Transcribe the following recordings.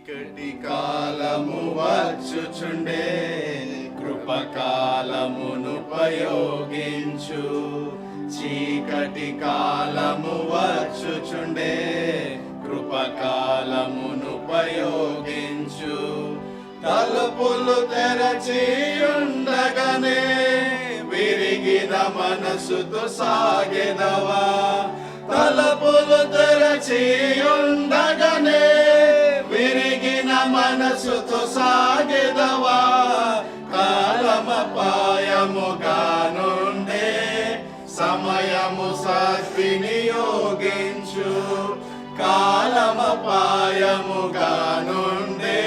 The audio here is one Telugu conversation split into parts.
చీకటి కాలము వచ్చుచుండే. కృపకాలమును ఉపయోగించు. చీకటి కాలము వచ్చుచుండే. కృపకాలమును ఉపయోగించు. తలుపులు తెరచి ఉండగానే విరిగిన మనసుతో సాగెదవా? తలుపులు తెరచి కాలమపాయముగా నుండే సమయము సద్వినియోగించు. కాలమపాయముగా నుండే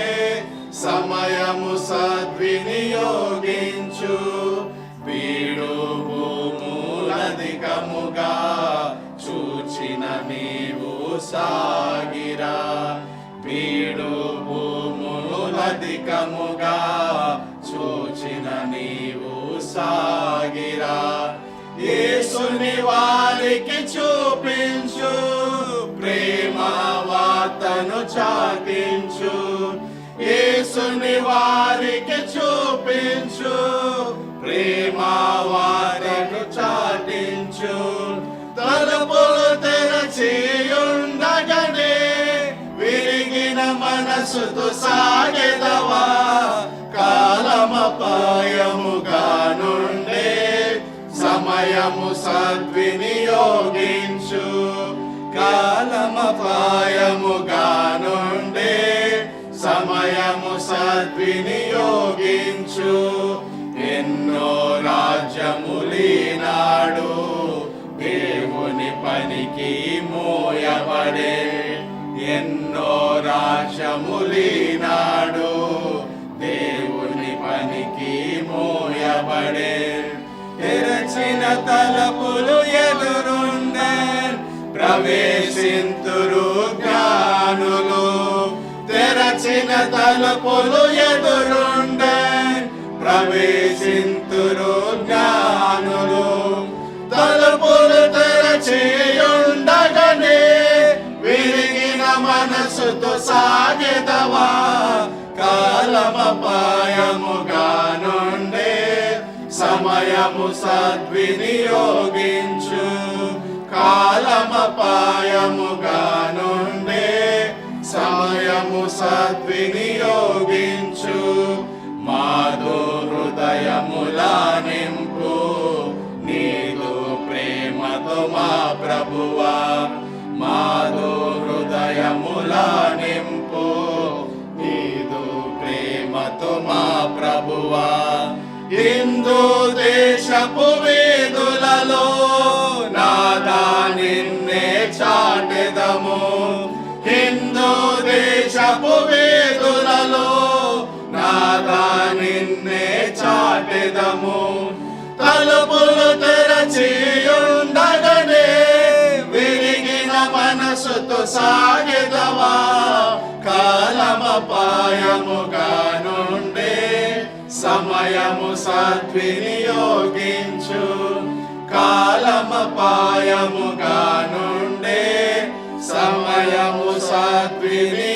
సమయము సద్వినియోగించు. వీడు భూములధికముగా చూచిన నీవు సాగిరా. వీడు భూములధికముగా చూచిన నీవు సాగిరా. యేసుని వారికి చూపించు. ప్రేమ వార్తను చాటించు. యేసుని వారికి చూపించు. ప్రేమ వార్తను చాటించు. తలుపులు తెరచి ఉండగానే విరిగిన మనసుతో సాగెదవా సద్వినియోగించు కాలమపాయముగానుండే సమయము సద్వినియోగించు. ఎన్నో రాజ్యములీనాడు దేవుని పనికి మోయబడే. ఎన్నో రాజ్యములీనాడు దేవుని పనికి మోయబడే. తలపులు ఎదురుండే ప్రవేశింతురు జ్ఞానులు. తెరచిన తలపులు ఎదురుండే ప్రవేశింతురు జ్ఞానులు. తలుపులు తెరచియుండగనే విరిగిన మనసుతో సాగెదవా కాలమపాయముగానుండ సమయము సద్వినియోగించు. కాలమపాయముగా నుండే సమయము సద్వినియోగించు. మాధు హృదయములా నింపు. నీదు ప్రేమతో మా ప్రభువా హిందూ దేశపు వేదులలో నాదా నిన్నే చాటెదము. హిందూ దేశపు వేదులలో నాదా నిన్నే చాటెదము. తలుపులు తెరచి ఉండగానే విరిగిన మనసుతో సాగెదవా. కాలమపాయముగా సమయము సద్వినియోగించు. కాలమపాయముగా నుండే సమయము సద్వినియోగించు